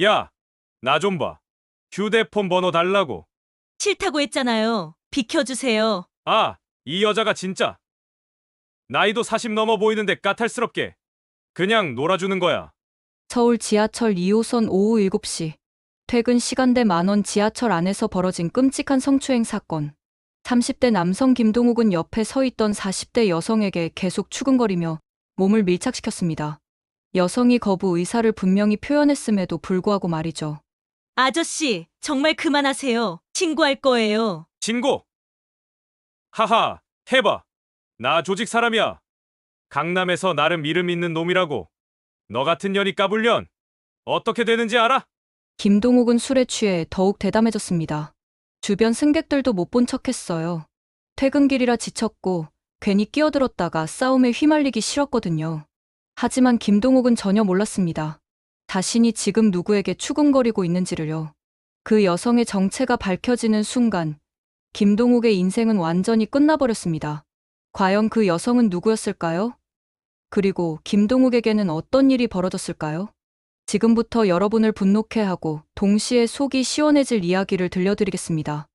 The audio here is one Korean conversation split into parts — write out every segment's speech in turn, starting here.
야, 나 좀 봐. 휴대폰 번호 달라고. 싫다고 했잖아요. 비켜주세요. 아, 이 여자가 진짜. 나이도 40 넘어 보이는데 까탈스럽게. 그냥 놀아주는 거야. 서울 지하철 2호선 오후 7시. 퇴근 시간대 만원 지하철 안에서 벌어진 끔찍한 성추행 사건. 30대 남성 김동욱은 옆에 서 있던 40대 여성에게 계속 추근거리며 몸을 밀착시켰습니다. 여성이 거부 의사를 분명히 표현했음에도 불구하고 말이죠. 아저씨, 정말 그만하세요. 신고할 거예요. 신고! 하하, 해봐. 나 조직 사람이야. 강남에서 나름 이름 있는 놈이라고. 너 같은 년이 까불련 어떻게 되는지 알아? 김동욱은 술에 취해 더욱 대담해졌습니다. 주변 승객들도 못 본 척했어요. 퇴근길이라 지쳤고 괜히 끼어들었다가 싸움에 휘말리기 싫었거든요. 하지만 김동욱은 전혀 몰랐습니다. 자신이 지금 누구에게 추궁거리고 있는지를요. 그 여성의 정체가 밝혀지는 순간 김동욱의 인생은 완전히 끝나버렸습니다. 과연 그 여성은 누구였을까요? 그리고 김동욱에게는 어떤 일이 벌어졌을까요? 지금부터 여러분을 분노케 하고 동시에 속이 시원해질 이야기를 들려드리겠습니다.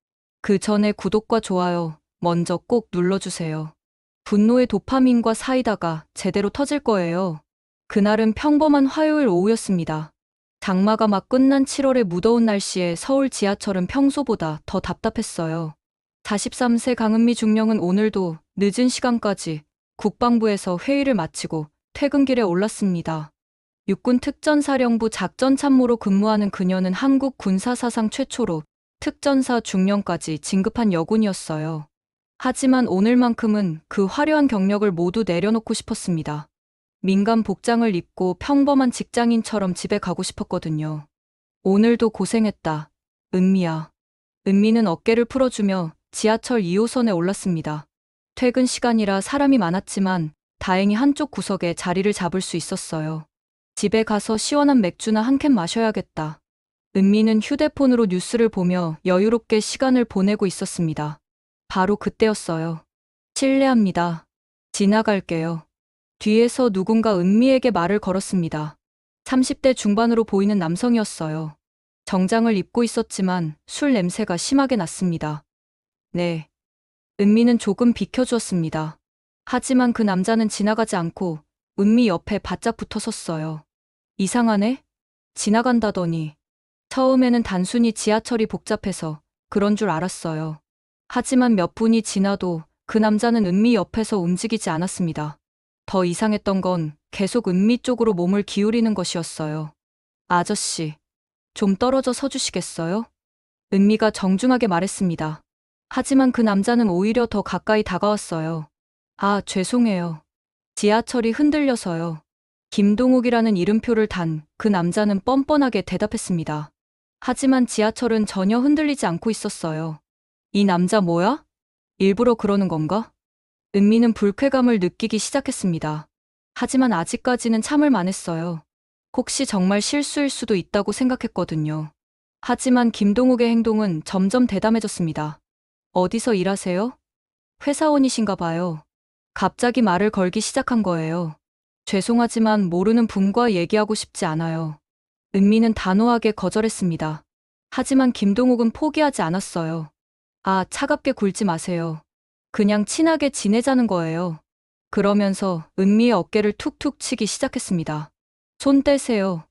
그 전에 구독과 좋아요 먼저 꼭 눌러주세요. 분노의 도파민과 사이다가 제대로 터질 거예요. 그날은 평범한 화요일 오후였습니다. 장마가 막 끝난 7월의 무더운 날씨에 서울 지하철은 평소보다 더 답답했어요. 43세 강은미 중령은 오늘도 늦은 시간까지 국방부에서 회의를 마치고 퇴근길에 올랐습니다. 육군 특전사령부 작전참모로 근무하는 그녀는 한국 군사 사상 최초로 특전사 중령까지 진급한 여군이었어요. 하지만 오늘만큼은 그 화려한 경력을 모두 내려놓고 싶었습니다. 민간 복장을 입고 평범한 직장인처럼 집에 가고 싶었거든요. 오늘도 고생했다. 은미야. 은미는 어깨를 풀어주며 지하철 2호선에 올랐습니다. 퇴근 시간이라 사람이 많았지만 다행히 한쪽 구석에 자리를 잡을 수 있었어요. 집에 가서 시원한 맥주나 한 캔 마셔야겠다. 은미는 휴대폰으로 뉴스를 보며 여유롭게 시간을 보내고 있었습니다. 바로 그때였어요. 실례합니다. 지나갈게요. 뒤에서 누군가 은미에게 말을 걸었습니다. 30대 중반으로 보이는 남성이었어요. 정장을 입고 있었지만 술 냄새가 심하게 났습니다. 네. 은미는 조금 비켜주었습니다. 하지만 그 남자는 지나가지 않고 은미 옆에 바짝 붙어 섰어요. 이상하네? 지나간다더니. 처음에는 단순히 지하철이 복잡해서 그런 줄 알았어요. 하지만 몇 분이 지나도 그 남자는 은미 옆에서 움직이지 않았습니다. 더 이상했던 건 계속 은미 쪽으로 몸을 기울이는 것이었어요. 아저씨, 좀 떨어져 서주시겠어요? 은미가 정중하게 말했습니다. 하지만 그 남자는 오히려 더 가까이 다가왔어요. 아, 죄송해요. 지하철이 흔들려서요. 김동욱이라는 이름표를 단 그 남자는 뻔뻔하게 대답했습니다. 하지만 지하철은 전혀 흔들리지 않고 있었어요. 이 남자 뭐야? 일부러 그러는 건가? 은미는 불쾌감을 느끼기 시작했습니다. 하지만 아직까지는 참을 만했어요. 혹시 정말 실수일 수도 있다고 생각했거든요. 하지만 김동욱의 행동은 점점 대담해졌습니다. 어디서 일하세요? 회사원이신가 봐요. 갑자기 말을 걸기 시작한 거예요. 죄송하지만 모르는 분과 얘기하고 싶지 않아요. 은미는 단호하게 거절했습니다. 하지만 김동욱은 포기하지 않았어요. 아, 차갑게 굴지 마세요. 그냥 친하게 지내자는 거예요. 그러면서 은미의 어깨를 툭툭 치기 시작했습니다. 손 떼세요.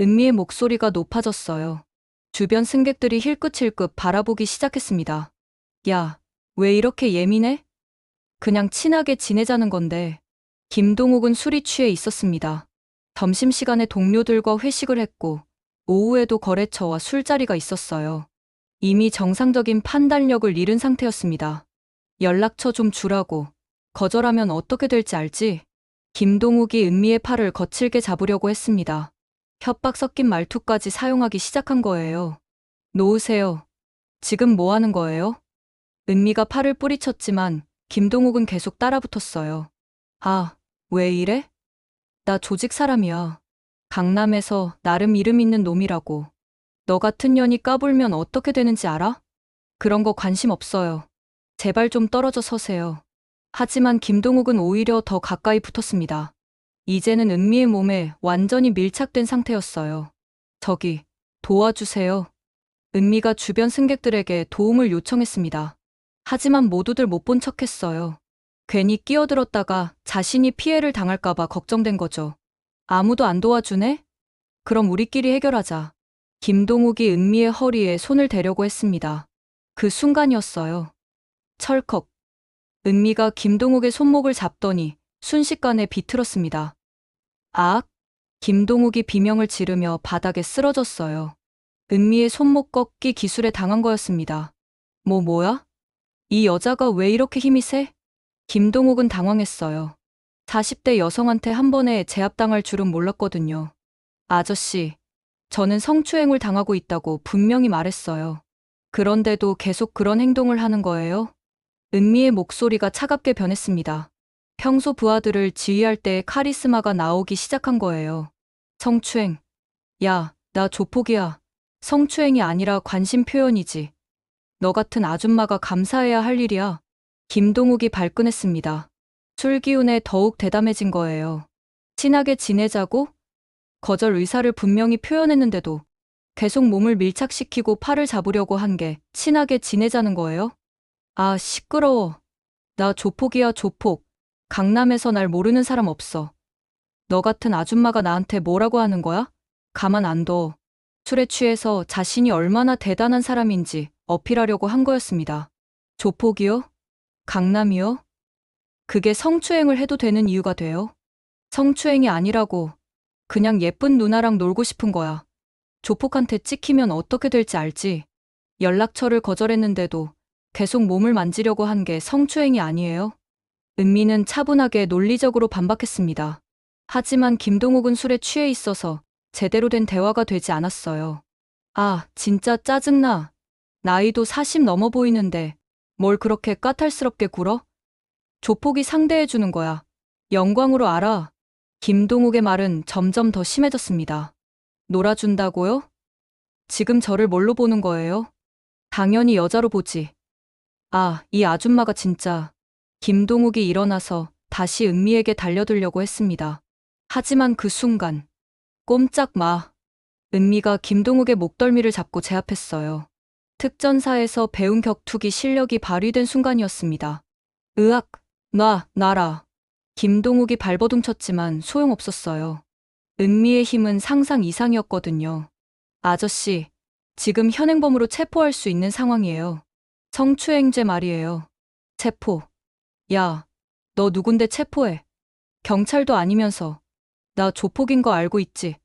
은미의 목소리가 높아졌어요. 주변 승객들이 힐끗힐끗 바라보기 시작했습니다. 야, 왜 이렇게 예민해? 그냥 친하게 지내자는 건데. 김동욱은 술이 취해 있었습니다. 점심시간에 동료들과 회식을 했고, 오후에도 거래처와 술자리가 있었어요. 이미 정상적인 판단력을 잃은 상태였습니다. 연락처 좀 주라고. 거절하면 어떻게 될지 알지? 김동욱이 은미의 팔을 거칠게 잡으려고 했습니다. 협박 섞인 말투까지 사용하기 시작한 거예요. 놓으세요. 지금 뭐 하는 거예요? 은미가 팔을 뿌리쳤지만 김동욱은 계속 따라붙었어요. 아, 왜 이래? 나 조직 사람이야. 강남에서 나름 이름 있는 놈이라고. 너 같은 년이 까불면 어떻게 되는지 알아? 그런 거 관심 없어요. 제발 좀 떨어져 서세요. 하지만 김동욱은 오히려 더 가까이 붙었습니다. 이제는 은미의 몸에 완전히 밀착된 상태였어요. 저기, 도와주세요. 은미가 주변 승객들에게 도움을 요청했습니다. 하지만 모두들 못 본 척 했어요. 괜히 끼어들었다가 자신이 피해를 당할까봐 걱정된 거죠. 아무도 안 도와주네? 그럼 우리끼리 해결하자. 김동욱이 은미의 허리에 손을 대려고 했습니다. 그 순간이었어요. 철컥. 은미가 김동욱의 손목을 잡더니 순식간에 비틀었습니다. 악! 김동욱이 비명을 지르며 바닥에 쓰러졌어요. 은미의 손목 꺾기 기술에 당한 거였습니다. 뭐, 뭐야? 이 여자가 왜 이렇게 힘이 세? 김동욱은 당황했어요. 40대 여성한테 한 번에 제압당할 줄은 몰랐거든요. 아저씨, 저는 성추행을 당하고 있다고 분명히 말했어요. 그런데도 계속 그런 행동을 하는 거예요? 은미의 목소리가 차갑게 변했습니다. 평소 부하들을 지휘할 때 카리스마가 나오기 시작한 거예요. 성추행. 야, 나 조폭이야. 성추행이 아니라 관심 표현이지. 너 같은 아줌마가 감사해야 할 일이야. 김동욱이 발끈했습니다. 술 기운에 더욱 대담해진 거예요. 친하게 지내자고? 거절 의사를 분명히 표현했는데도 계속 몸을 밀착시키고 팔을 잡으려고 한 게 친하게 지내자는 거예요? 아, 시끄러워. 나 조폭이야, 조폭. 강남에서 날 모르는 사람 없어. 너 같은 아줌마가 나한테 뭐라고 하는 거야? 가만 안 둬. 술에 취해서 자신이 얼마나 대단한 사람인지 어필하려고 한 거였습니다. 조폭이요? 강남이요? 그게 성추행을 해도 되는 이유가 돼요? 성추행이 아니라고. 그냥 예쁜 누나랑 놀고 싶은 거야. 조폭한테 찍히면 어떻게 될지 알지. 연락처를 거절했는데도 계속 몸을 만지려고 한 게 성추행이 아니에요? 은미는 차분하게 논리적으로 반박했습니다. 하지만 김동욱은 술에 취해 있어서 제대로 된 대화가 되지 않았어요. 아, 진짜 짜증나. 나이도 40 넘어 보이는데 뭘 그렇게 까탈스럽게 굴어? 조폭이 상대해주는 거야. 영광으로 알아. 김동욱의 말은 점점 더 심해졌습니다. 놀아준다고요? 지금 저를 뭘로 보는 거예요? 당연히 여자로 보지. 아, 이 아줌마가 진짜. 김동욱이 일어나서 다시 은미에게 달려들려고 했습니다. 하지만 그 순간, 꼼짝 마. 은미가 김동욱의 목덜미를 잡고 제압했어요. 특전사에서 배운 격투기 실력이 발휘된 순간이었습니다. 으악, 놔, 놔라. 김동욱이 발버둥 쳤지만 소용없었어요. 은미의 힘은 상상 이상이었거든요. 아저씨, 지금 현행범으로 체포할 수 있는 상황이에요. 성추행죄 말이에요. 체포. 야, 너 누군데 체포해. 경찰도 아니면서. 나 조폭인 거 알고 있지.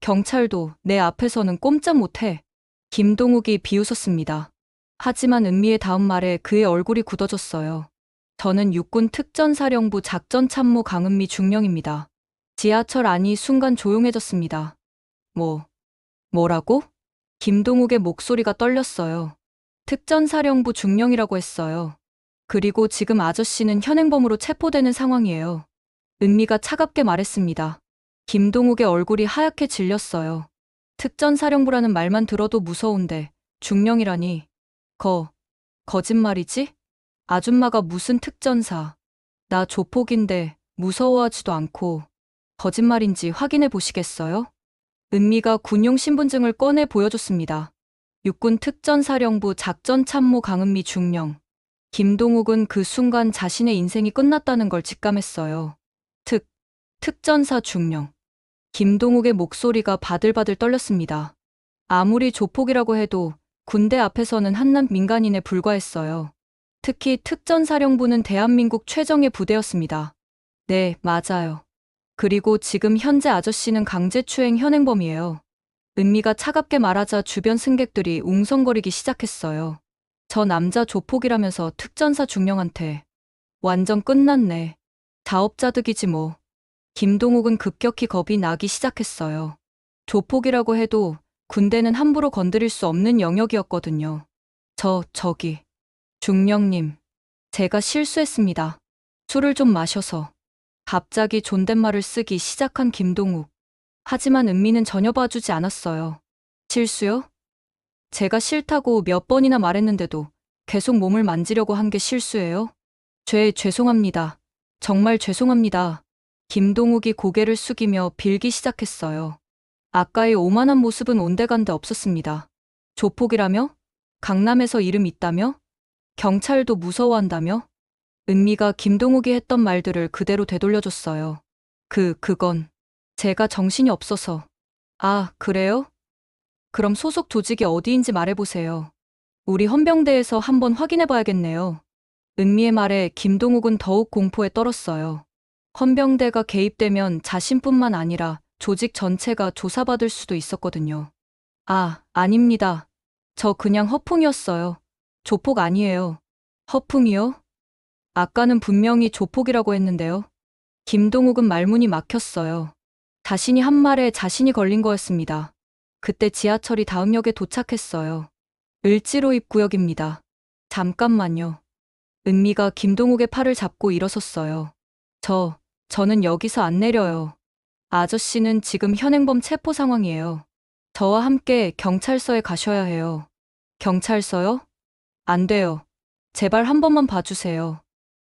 경찰도 내 앞에서는 꼼짝 못해. 김동욱이 비웃었습니다. 하지만 은미의 다음 말에 그의 얼굴이 굳어졌어요. 저는 육군 특전사령부 작전참모 강은미 중령입니다. 지하철 안이 순간 조용해졌습니다. 뭐, 뭐라고? 김동욱의 목소리가 떨렸어요. 특전사령부 중령이라고 했어요. 그리고 지금 아저씨는 현행범으로 체포되는 상황이에요. 은미가 차갑게 말했습니다. 김동욱의 얼굴이 하얗게 질렸어요. 특전사령부라는 말만 들어도 무서운데 중령이라니. 거, 거짓말이지? 아줌마가 무슨 특전사. 나 조폭인데 무서워하지도 않고 거짓말인지 확인해 보시겠어요? 은미가 군용 신분증을 꺼내 보여줬습니다. 육군 특전사령부 작전참모 강은미 중령. 김동욱은 그 순간 자신의 인생이 끝났다는 걸 직감했어요. 특, 특전사 중령. 김동욱의 목소리가 바들바들 떨렸습니다. 아무리 조폭이라고 해도 군대 앞에서는 한낱 민간인에 불과했어요. 특히 특전사령부는 대한민국 최정예 부대였습니다. 네, 맞아요. 그리고 지금 현재 아저씨는 강제추행 현행범이에요. 은미가 차갑게 말하자 주변 승객들이 웅성거리기 시작했어요. 저 남자 조폭이라면서 특전사 중령한테. 완전 끝났네. 자업자득이지 뭐. 김동욱은 급격히 겁이 나기 시작했어요. 조폭이라고 해도 군대는 함부로 건드릴 수 없는 영역이었거든요. 저, 저기. 중령님. 제가 실수했습니다. 술을 좀 마셔서. 갑자기 존댓말을 쓰기 시작한 김동욱. 하지만 은미는 전혀 봐주지 않았어요. 실수요? 제가 싫다고 몇 번이나 말했는데도 계속 몸을 만지려고 한 게 실수예요? 죄, 죄송합니다. 정말 죄송합니다. 김동욱이 고개를 숙이며 빌기 시작했어요. 아까의 오만한 모습은 온데간데 없었습니다. 조폭이라며? 강남에서 이름 있다며? 경찰도 무서워한다며? 은미가 김동욱이 했던 말들을 그대로 되돌려줬어요. 그, 그건 제가 정신이 없어서. 아, 그래요? 그럼 소속 조직이 어디인지 말해보세요. 우리 헌병대에서 한번 확인해봐야겠네요. 은미의 말에 김동욱은 더욱 공포에 떨었어요. 헌병대가 개입되면 자신뿐만 아니라 조직 전체가 조사받을 수도 있었거든요. 아, 아닙니다. 저 그냥 허풍이었어요. 조폭 아니에요. 허풍이요? 아까는 분명히 조폭이라고 했는데요. 김동욱은 말문이 막혔어요. 자신이 한 말에 자신이 걸린 거였습니다. 그때 지하철이 다음 역에 도착했어요. 을지로 입구역입니다. 잠깐만요. 은미가 김동욱의 팔을 잡고 일어섰어요. 저, 저는 여기서 안 내려요. 아저씨는 지금 현행범 체포 상황이에요. 저와 함께 경찰서에 가셔야 해요. 경찰서요? 안 돼요. 제발 한 번만 봐주세요.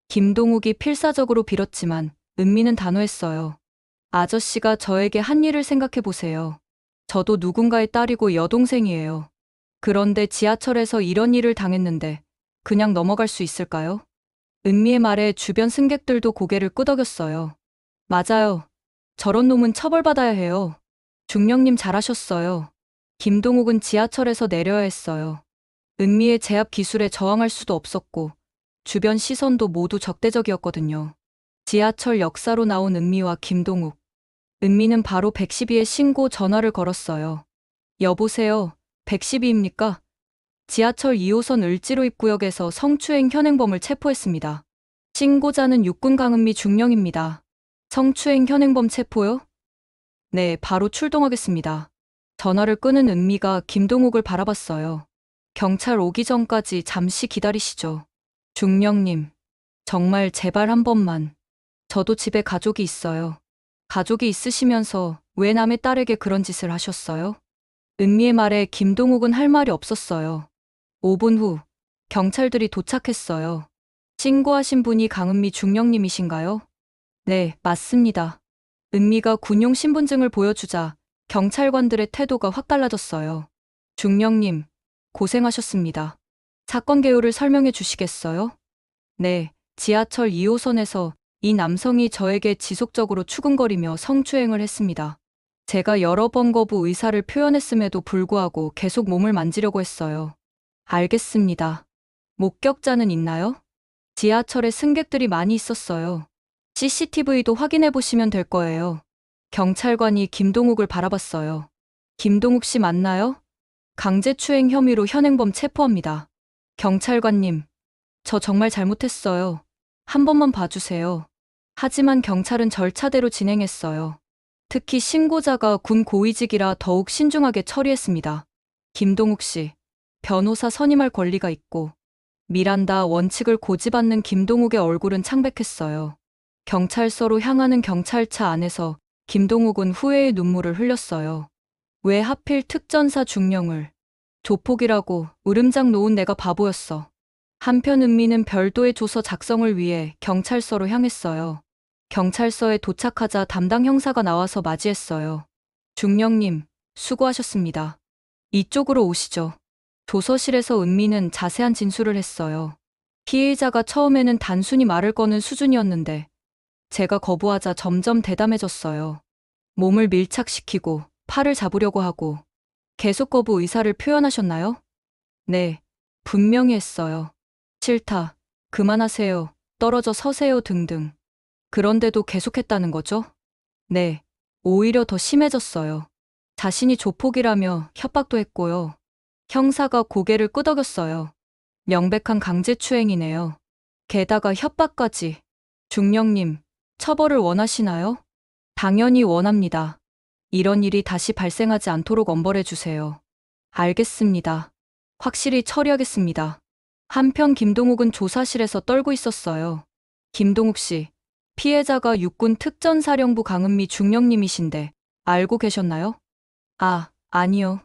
김동욱이 필사적으로 빌었지만 은미는 단호했어요. 아저씨가 저에게 한 일을 생각해 보세요. 저도 누군가의 딸이고 여동생이에요. 그런데 지하철에서 이런 일을 당했는데 그냥 넘어갈 수 있을까요? 은미의 말에 주변 승객들도 고개를 끄덕였어요. 맞아요. 저런 놈은 처벌받아야 해요. 중령님 잘하셨어요. 김동욱은 지하철에서 내려야 했어요. 은미의 제압 기술에 저항할 수도 없었고, 주변 시선도 모두 적대적이었거든요. 지하철 역사로 나온 은미와 김동욱. 은미는 바로 112에 신고 전화를 걸었어요. 여보세요, 112입니까? 지하철 2호선 을지로 입구역에서 성추행 현행범을 체포했습니다. 신고자는 육군 강은미 중령입니다. 성추행 현행범 체포요? 네, 바로 출동하겠습니다. 전화를 끄는 은미가 김동욱을 바라봤어요. 경찰 오기 전까지 잠시 기다리시죠. 중령님, 정말 제발 한 번만. 저도 집에 가족이 있어요. 가족이 있으시면서 왜 남의 딸에게 그런 짓을 하셨어요? 은미의 말에 김동욱은 할 말이 없었어요. 5분 후, 경찰들이 도착했어요. 신고하신 분이 강은미 중령님이신가요? 네, 맞습니다. 은미가 군용 신분증을 보여주자 경찰관들의 태도가 확 달라졌어요. 중령님, 고생하셨습니다. 사건 개요를 설명해 주시겠어요? 네, 지하철 2호선에서 이 남성이 저에게 지속적으로 추근거리며 성추행을 했습니다. 제가 여러 번 거부 의사를 표현했음에도 불구하고 계속 몸을 만지려고 했어요. 알겠습니다. 목격자는 있나요? 지하철에 승객들이 많이 있었어요. CCTV도 확인해 보시면 될 거예요. 경찰관이 김동욱을 바라봤어요. 김동욱 씨 맞나요? 강제추행 혐의로 현행범 체포합니다. 경찰관님, 저 정말 잘못했어요. 한 번만 봐주세요. 하지만 경찰은 절차대로 진행했어요. 특히 신고자가 군 고위직이라 더욱 신중하게 처리했습니다. 김동욱 씨, 변호사 선임할 권리가 있고, 미란다 원칙을 고집하는 김동욱의 얼굴은 창백했어요. 경찰서로 향하는 경찰차 안에서 김동욱은 후회의 눈물을 흘렸어요. 왜 하필 특전사 중령을 조폭이라고 으름장 놓은 내가 바보였어. 한편 은미는 별도의 조서 작성을 위해 경찰서로 향했어요. 경찰서에 도착하자 담당 형사가 나와서 맞이했어요. 중령님, 수고하셨습니다. 이쪽으로 오시죠. 조서실에서 은미는 자세한 진술을 했어요. 피해자가 처음에는 단순히 말을 거는 수준이었는데 제가 거부하자 점점 대담해졌어요. 몸을 밀착시키고 팔을 잡으려고 하고 계속 거부 의사를 표현하셨나요? 네, 분명히 했어요. 싫다, 그만하세요, 떨어져 서세요 등등. 그런데도 계속했다는 거죠? 네, 오히려 더 심해졌어요. 자신이 조폭이라며 협박도 했고요. 형사가 고개를 끄덕였어요. 명백한 강제추행이네요. 게다가 협박까지. 중령님, 처벌을 원하시나요? 당연히 원합니다. 이런 일이 다시 발생하지 않도록 엄벌해 주세요. 알겠습니다. 확실히 처리하겠습니다. 한편 김동욱은 조사실에서 떨고 있었어요. 김동욱 씨, 피해자가 육군 특전사령부 강은미 중령님이신데 알고 계셨나요? 아, 아니요.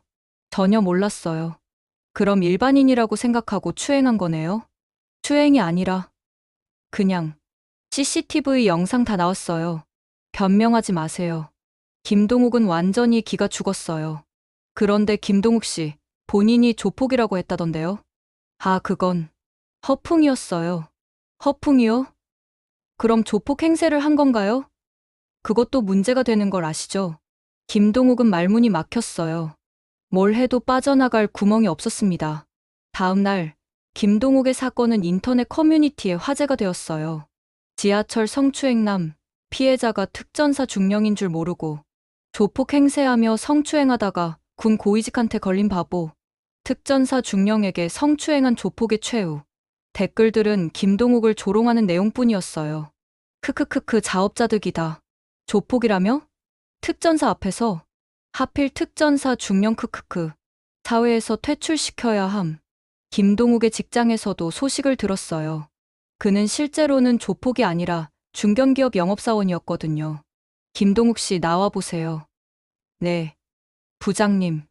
전혀 몰랐어요. 그럼 일반인이라고 생각하고 추행한 거네요? 추행이 아니라 그냥 CCTV 영상 다 나왔어요. 변명하지 마세요. 김동욱은 완전히 기가 죽었어요. 그런데 김동욱 씨, 본인이 조폭이라고 했다던데요? 아, 그건 허풍이었어요. 허풍이요? 그럼 조폭 행세를 한 건가요? 그것도 문제가 되는 걸 아시죠? 김동욱은 말문이 막혔어요. 뭘 해도 빠져나갈 구멍이 없었습니다. 다음 날, 김동욱의 사건은 인터넷 커뮤니티에 화제가 되었어요. 지하철 성추행남, 피해자가 특전사 중령인 줄 모르고, 조폭 행세하며 성추행하다가 군 고위직한테 걸린 바보, 특전사 중령에게 성추행한 조폭의 최후. 댓글들은 김동욱을 조롱하는 내용뿐이었어요. 크크크크 자업자득이다. 조폭이라며? 특전사 앞에서 하필 특전사 중령 크크크 사회에서 퇴출시켜야 함. 김동욱의 직장에서도 소식을 들었어요. 그는 실제로는 조폭이 아니라 중견기업 영업사원이었거든요. 김동욱 씨 나와 보세요. 네. 부장님.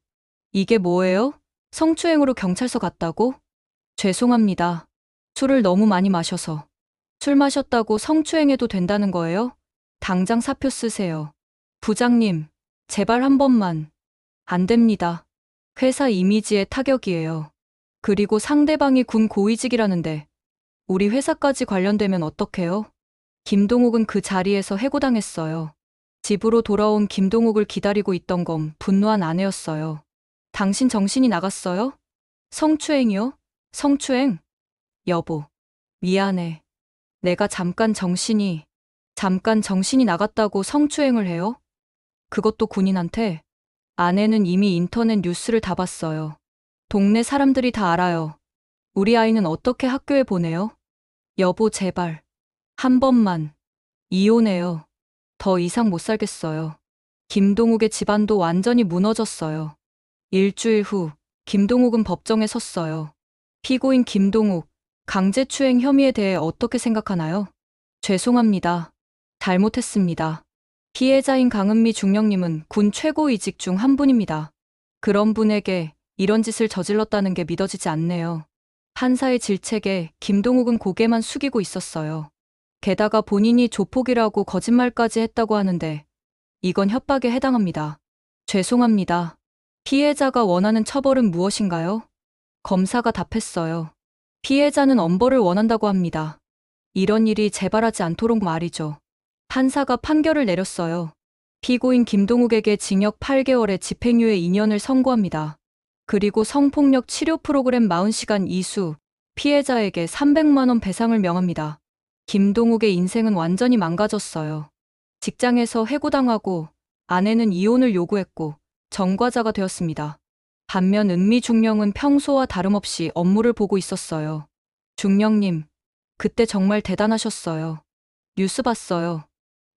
이게 뭐예요? 성추행으로 경찰서 갔다고? 죄송합니다. 술을 너무 많이 마셔서. 술 마셨다고 성추행해도 된다는 거예요? 당장 사표 쓰세요. 부장님, 제발 한 번만. 안 됩니다. 회사 이미지에 타격이에요. 그리고 상대방이 군 고위직이라는데 우리 회사까지 관련되면 어떡해요? 김동욱은 그 자리에서 해고당했어요. 집으로 돌아온 김동욱을 기다리고 있던 건 분노한 아내였어요. 당신 정신이 나갔어요? 성추행이요? 성추행? 여보, 미안해. 내가 잠깐 정신이, 잠깐 정신이 나갔다고 성추행을 해요? 그것도 군인한테? 아내는 이미 인터넷 뉴스를 다 봤어요. 동네 사람들이 다 알아요. 우리 아이는 어떻게 학교에 보내요? 여보, 제발. 한 번만. 이혼해요. 더 이상 못 살겠어요. 김동욱의 집안도 완전히 무너졌어요. 일주일 후, 김동욱은 법정에 섰어요. 피고인 김동욱, 강제추행 혐의에 대해 어떻게 생각하나요? 죄송합니다. 잘못했습니다. 피해자인 강은미 중령님은 군 최고이직 중 한 분입니다. 그런 분에게 이런 짓을 저질렀다는 게 믿어지지 않네요. 판사의 질책에 김동욱은 고개만 숙이고 있었어요. 게다가 본인이 조폭이라고 거짓말까지 했다고 하는데 이건 협박에 해당합니다. 죄송합니다. 피해자가 원하는 처벌은 무엇인가요? 검사가 답했어요. 피해자는 엄벌을 원한다고 합니다. 이런 일이 재발하지 않도록 말이죠. 판사가 판결을 내렸어요. 피고인 김동욱에게 징역 8개월의 집행유예 2년을 선고합니다. 그리고 성폭력 치료 프로그램 40시간 이수, 피해자에게 300만원 배상을 명합니다. 김동욱의 인생은 완전히 망가졌어요. 직장에서 해고당하고 아내는 이혼을 요구했고 정과자가 되었습니다. 반면 은미 중령은 평소와 다름없이 업무를 보고 있었어요. 중령님, 그때 정말 대단하셨어요. 뉴스 봤어요.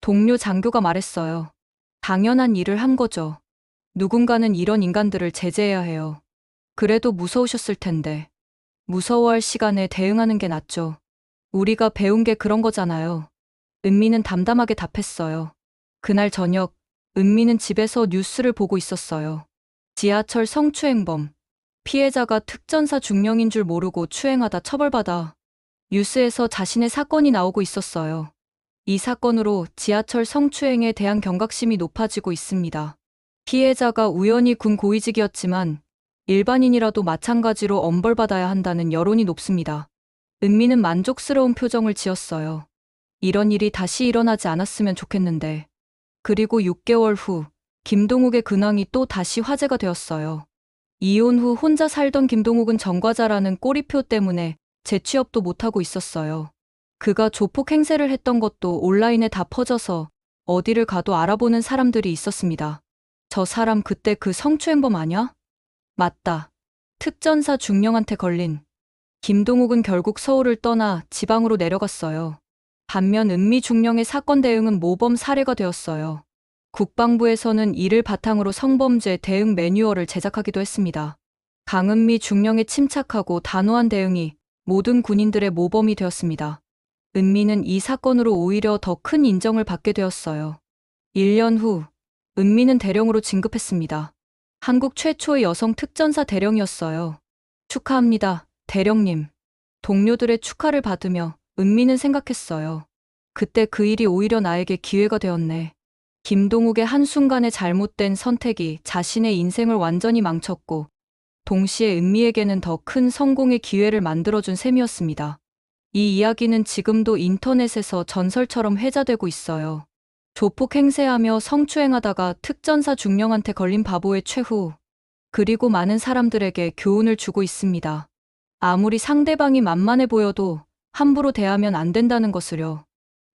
동료 장교가 말했어요. 당연한 일을 한 거죠. 누군가는 이런 인간들을 제재해야 해요. 그래도 무서우셨을 텐데. 무서워할 시간에 대응하는 게 낫죠. 우리가 배운 게 그런 거잖아요. 은미는 담담하게 답했어요. 그날 저녁, 은미는 집에서 뉴스를 보고 있었어요. 지하철 성추행범. 피해자가 특전사 중령인 줄 모르고 추행하다 처벌받아. 뉴스에서 자신의 사건이 나오고 있었어요. 이 사건으로 지하철 성추행에 대한 경각심이 높아지고 있습니다. 피해자가 우연히 군 고위직이었지만 일반인이라도 마찬가지로 엄벌받아야 한다는 여론이 높습니다. 은미는 만족스러운 표정을 지었어요. 이런 일이 다시 일어나지 않았으면 좋겠는데. 그리고 6개월 후, 김동욱의 근황이 또 다시 화제가 되었어요. 이혼 후 혼자 살던 김동욱은 전과자라는 꼬리표 때문에 재취업도 못하고 있었어요. 그가 조폭 행세를 했던 것도 온라인에 다 퍼져서 어디를 가도 알아보는 사람들이 있었습니다. 저 사람 그때 그 성추행범 아냐? 맞다. 특전사 중령한테 걸린. 김동욱은 결국 서울을 떠나 지방으로 내려갔어요. 반면 은미 중령의 사건 대응은 모범 사례가 되었어요. 국방부에서는 이를 바탕으로 성범죄 대응 매뉴얼을 제작하기도 했습니다. 강은미 중령의 침착하고 단호한 대응이 모든 군인들의 모범이 되었습니다. 은미는 이 사건으로 오히려 더 큰 인정을 받게 되었어요. 1년 후, 은미는 대령으로 진급했습니다. 한국 최초의 여성 특전사 대령이었어요. 축하합니다, 대령님. 동료들의 축하를 받으며 은미는 생각했어요. 그때 그 일이 오히려 나에게 기회가 되었네. 김동욱의 한순간의 잘못된 선택이 자신의 인생을 완전히 망쳤고, 동시에 은미에게는 더 큰 성공의 기회를 만들어준 셈이었습니다. 이 이야기는 지금도 인터넷에서 전설처럼 회자되고 있어요. 조폭 행세하며 성추행하다가 특전사 중령한테 걸린 바보의 최후. 그리고 많은 사람들에게 교훈을 주고 있습니다. 아무리 상대방이 만만해 보여도 함부로 대하면 안 된다는 것을요.